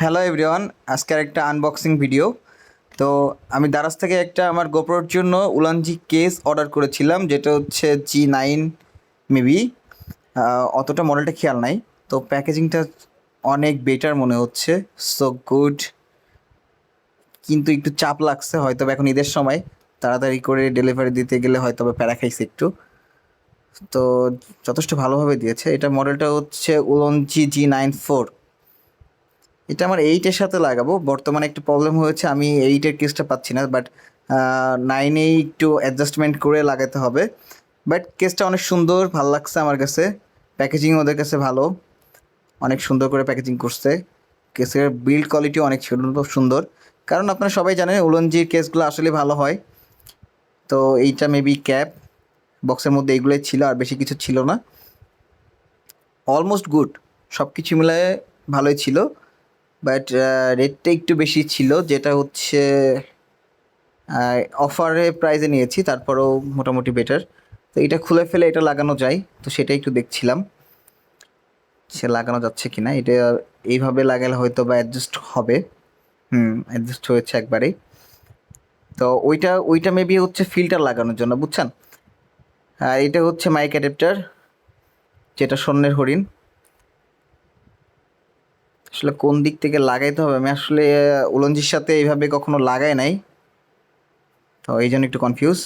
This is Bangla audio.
হ্যালো এভরিওয়ান আজকের একটা আনবক্সিং ভিডিও তো আমি দারাজ থেকে একটা আমার গোপ্রোর জন্য উলানজি কেস অর্ডার করেছিলাম, যেটা হচ্ছে জি নাইন মেবি অতটা মডেলটা খেয়াল নাই। তো প্যাকেজিংটা অনেক বেটার মনে হচ্ছে। সো গুড কিন্তু একটু চাপ লাগছে হয়তো এখন ঈদের সময়। তাড়াতাড়ি করে ডেলিভারি দিতে গেলে হয়তো প্যারা খাইছে একটু। তো যথেষ্ট ভালোভাবে দিয়েছে। এটা মডেলটা হচ্ছে উলনজি জি নাইন ফোর এটা আমার এইটের সাথে লাগাবো। বর্তমানে একটু প্রবলেম হয়েছে, আমি এইটের কেসটা পাচ্ছি না বাট নাইনেই একটু অ্যাডজাস্টমেন্ট করে লাগাতে হবে। বাট কেসটা অনেক সুন্দর, ভালো লাগছে আমার কাছে। প্যাকেজিং ওদের কাছে ভালো। অনেক সুন্দর করে প্যাকেজিং করছে। কেসের বিল্ড কোয়ালিটি অনেক সুন্দর। কারণ আপনারা সবাই জানেন, উলনজির কেসগুলো আসলে ভালো হয়। তো এইটা মেবি ক্যাপ বক্সের মধ্যে এইগুলোই ছিল, আর বেশি কিছু ছিল না। অলমোস্ট গুড সব কিছু মিলায়ে ভালোই ছিল। বাট রেটটা একটু বেশি ছিল, যেটা হচ্ছে অফারে প্রাইজে নিয়েছি, তারপরেও মোটামুটি বেটার তো এটা খুলে ফেলে এটা লাগানো যায়, তো সেটা একটু দেখছিলাম সে লাগানো যাচ্ছে কি না এটা এইভাবে লাগালে হয়তো বা অ্যাডজাস্ট হবে। হুম অ্যাডজাস্ট হয়েছে একবারেই। তো ওইটা ওইটা মেবি হচ্ছে ফিল্টার লাগানোর জন্য, বুঝছেন? আর এটা হচ্ছে মাইক অ্যাডাপ্টার যেটা স্বর্ণের হরিণ। আসলে কোন দিক থেকে লাগাইতে হবে? আমি আসলে উলঞ্জির সাথে এইভাবে কখনো লাগাই নাই। তো এই জন্য একটু কনফিউজ